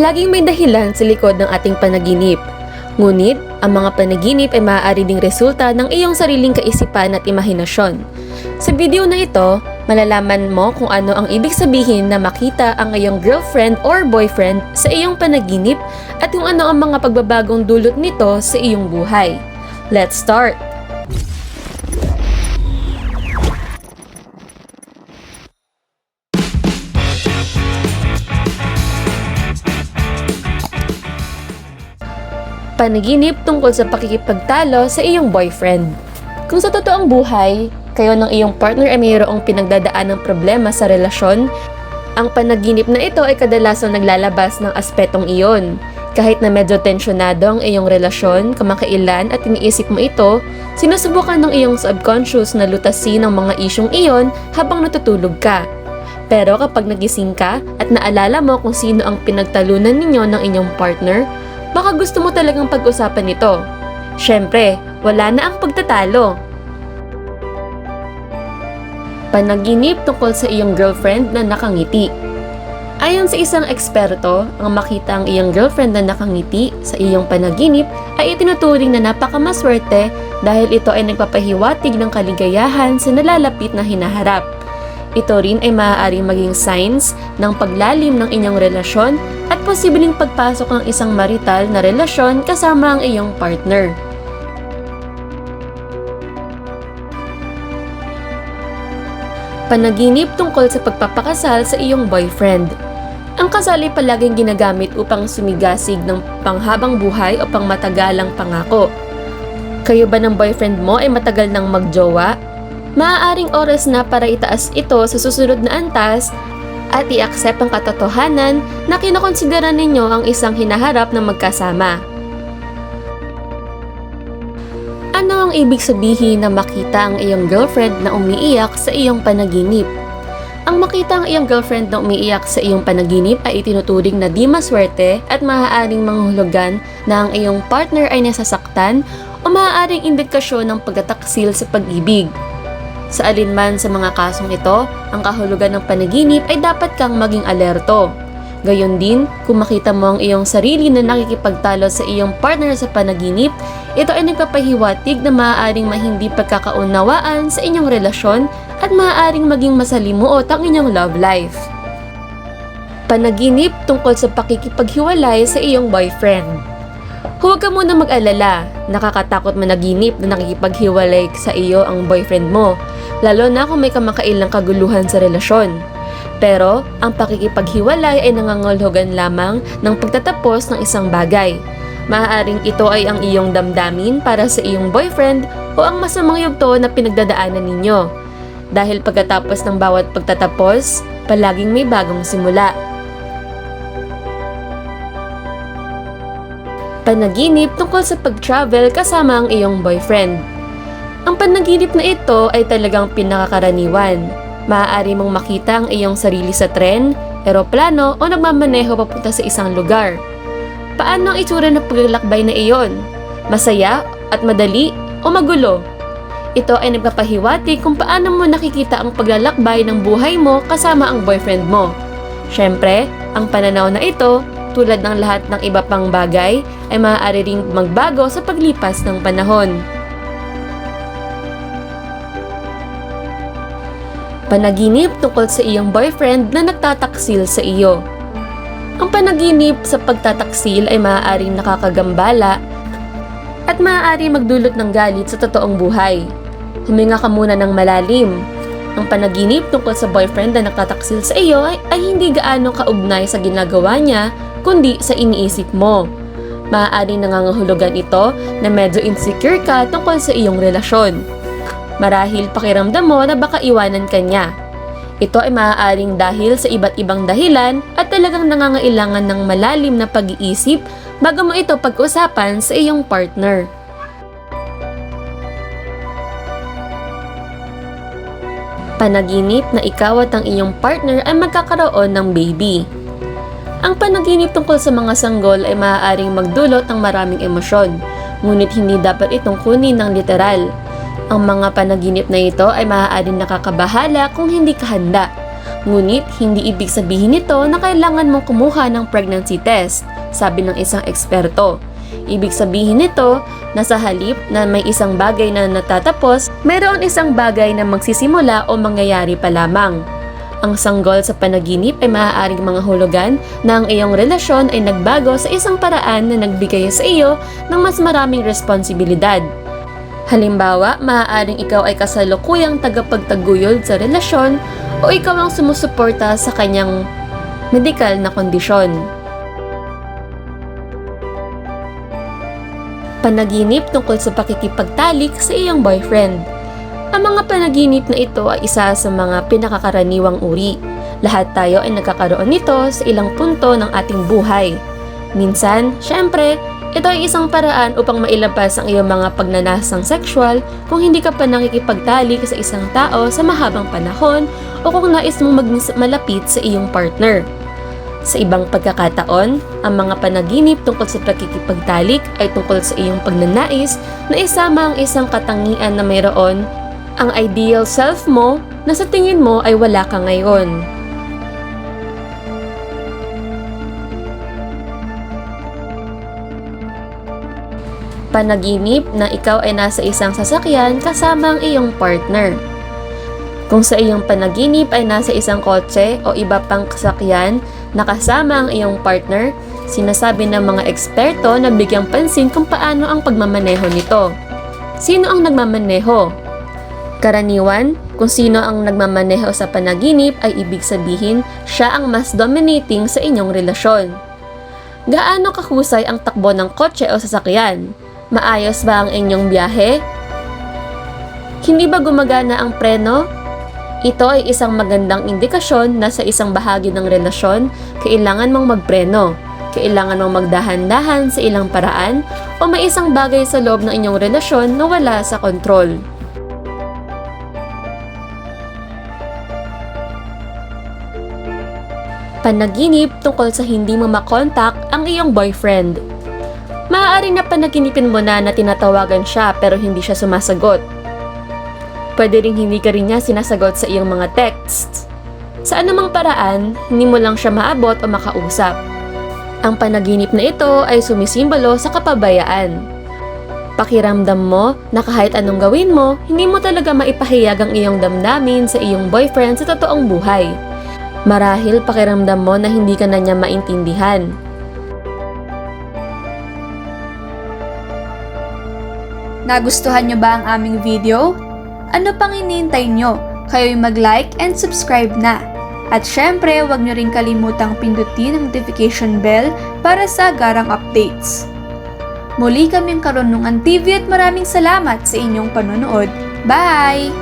Laging may dahilan sa likod ng ating panaginip. Ngunit, ang mga panaginip ay maaari ding resulta ng iyong sariling kaisipan at imahinasyon. Sa video na ito, malalaman mo kung ano ang ibig sabihin na makita ang iyong girlfriend or boyfriend sa iyong panaginip at kung ano ang mga pagbabagong dulot nito sa iyong buhay. Let's start! Panaginip tungkol sa pakikipagtalo sa iyong boyfriend. Kung sa totoong buhay, kayo ng iyong partner ay mayroong pinagdadaan ng problema sa relasyon, ang panaginip na ito ay kadalasan naglalabas ng aspetong iyon. Kahit na medyo tensyonado ang iyong relasyon, kamakailan at iniisip mo ito, sinusubukan ng iyong subconscious na lutasin ang mga isyong iyon habang natutulog ka. Pero kapag nagising ka at naalala mo kung sino ang pinagtalunan ninyo ng inyong partner, baka gusto mo talagang pag-usapan ito. Siyempre, wala na ang pagtatalo. Panaginip tungkol sa iyong girlfriend na nakangiti. Ayon sa isang eksperto, ang makita ang iyong girlfriend na nakangiti sa iyong panaginip ay itinuturing na napakamaswerte dahil ito ay nagpapahiwatig ng kaligayahan sa nalalapit na hinaharap. Ito rin ay maaaring maging signs ng paglalim ng inyong relasyon at posibleng pagpasok ng isang marital na relasyon kasama ang iyong partner. Panaginip tungkol sa pagpapakasal sa iyong boyfriend. Ang kasal ay palaging ginagamit upang sumigasig ng panghabang buhay o pangmatagalang pangako. Kayo ba ng boyfriend mo ay matagal nang magjowa? Maaaring oras na para itaas ito sa susunod na antas at i-accept ang katotohanan na kinokonsidera ninyo ang isang hinaharap na magkasama. Ano ang ibig sabihin na makita ang iyong girlfriend na umiiyak sa iyong panaginip? Ang makita ang iyong girlfriend na umiiyak sa iyong panaginip ay itinuturing na di maswerte at maaaring manghulugan na ang iyong partner ay nasasaktan o maaaring indikasyon ng pagtataksil sa pag-ibig. Sa alinman sa mga kasong ito, ang kahulugan ng panaginip ay dapat kang maging alerto. Gayon din, kung makita mo ang iyong sarili na nakikipagtalo sa iyong partner sa panaginip, ito ay nagpapahiwatig na maaaring mahindi pagkakaunawaan sa inyong relasyon at maaaring maging masalimuot ang inyong love life. Panaginip tungkol sa pakikipaghiwalay sa iyong boyfriend. Huwag ka muna mag-alala, nakakatakot managinip na nakikipaghiwalay sa iyo ang boyfriend mo, lalo na kung may kamakailang kaguluhan sa relasyon. Pero, ang pakikipaghiwalay ay nangangolhogan lamang ng pagtatapos ng isang bagay. Maaaring ito ay ang iyong damdamin para sa iyong boyfriend o ang masamang yugto na pinagdadaanan ninyo. Dahil pagkatapos ng bawat pagtatapos, palaging may bagong simula. Panaginip tungkol sa pag-travel kasama ang iyong boyfriend. Ang panaginip na ito ay talagang pinakakaraniwan. Maaari mong makita ang iyong sarili sa tren, eroplano o nagmamaneho papunta sa isang lugar. Paano ang itsura ng paglalakbay na iyon? Masaya at madali o magulo? Ito ay nagpapahiwati kung paano mo nakikita ang paglalakbay ng buhay mo kasama ang boyfriend mo. Siyempre, ang pananaw na ito, tulad ng lahat ng iba pang bagay, ay maaari ring magbago sa paglipas ng panahon. Panaginip tungkol sa iyong boyfriend na nagtataksil sa iyo. Ang panaginip sa pagtataksil ay maaaring nakakagambala at maaari magdulot ng galit sa totoong buhay. Huminga ka muna ng malalim. Ang panaginip tungkol sa boyfriend na nagtataksil sa iyo ay, ay hindi gaano kaugnay sa ginagawa niya, kundi sa iniisip mo. Maaaring nangangahulugan ito na medyo insecure ka tungkol sa iyong relasyon. Marahil pakiramdam mo na baka iwanan ka niya. Ito ay maaaring dahil sa iba't ibang dahilan at talagang nangangailangan ng malalim na pag-iisip bago mo ito pag-usapan sa iyong partner. Panaginip na ikaw at ang iyong partner ay magkakaroon ng baby. Ang panaginip tungkol sa mga sanggol ay maaaring magdulot ng maraming emosyon, ngunit hindi dapat itong kunin ng literal. Ang mga panaginip na ito ay maaaring nakakabahala kung hindi ka handa. Ngunit hindi ibig sabihin nito na kailangan mong kumuha ng pregnancy test, sabi ng isang eksperto. Ibig sabihin nito na sa halip na may isang bagay na natatapos, mayroon isang bagay na magsisimula o mangyayari pa lamang. Ang sanggol sa panaginip ay maaaring mga hulugan na ang iyong relasyon ay nagbago sa isang paraan na nagbigay sa iyo ng mas maraming responsibilidad. Halimbawa, maaaring ikaw ay kasalukuyang tagapagtaguyod sa relasyon o ikaw ang sumusuporta sa kanyang medikal na kondisyon. Panaginip tungkol sa pakikipagtalik sa iyong boyfriend. Ang mga panaginip na ito ay isa sa mga pinakakaraniwang uri. Lahat tayo ay nagkakaroon nito sa ilang punto ng ating buhay. Minsan, syempre, ito ay isang paraan upang mailabas ang iyong mga pagnanasang sexual kung hindi ka pa nakikipagtalik sa isang tao sa mahabang panahon o kung nais mong malapit sa iyong partner. Sa ibang pagkakataon, ang mga panaginip tungkol sa pakikipagtalik ay tungkol sa iyong pagnanais na isama ang isang katangian na mayroon ang ideal self mo na sa tingin mo ay wala ka ngayon. Panaginip na ikaw ay nasa isang sasakyan kasama ang iyong partner. Kung sa iyong panaginip ay nasa isang kotse o iba pang sasakyan na kasama ang iyong partner, sinasabi ng mga eksperto na bigyang pansin kung paano ang pagmamaneho nito. Sino ang nagmamaneho? Karaniwan, kung sino ang nagmamaneho sa panaginip ay ibig sabihin siya ang mas dominating sa inyong relasyon. Gaano kahusay ang takbo ng kotse o sasakyan? Maayos ba ang inyong biyahe? Hindi ba gumagana ang preno? Ito ay isang magandang indikasyon na sa isang bahagi ng relasyon, kailangan mong magpreno. Kailangan mong magdahan-dahan sa ilang paraan o may isang bagay sa loob ng inyong relasyon na wala sa kontrol. Panaginip tungkol sa hindi mo makontak ang iyong boyfriend. Maaari na panaginipin mo na na tinatawagan siya pero hindi siya sumasagot. Pwede ring hindi ka rin niya sinasagot sa iyong mga texts. Sa anumang paraan, hindi mo lang siya maabot o makausap. Ang panaginip na ito ay sumisimbolo sa kapabayaan. Pakiramdam mo na kahit anong gawin mo, hindi mo talaga maipahayag ang iyong damdamin sa iyong boyfriend sa totoong buhay. Marahil pakiramdam mo na hindi ka na niya maintindihan. Nagustuhan nyo ba ang aming video? Ano pang hinihintay nyo? Kayo'y mag-like and subscribe na. At syempre, huwag nyo rin kalimutang pindutin ang notification bell para sa agarang updates. Muli kaming Karunungan TV at maraming salamat sa inyong panonood. Bye!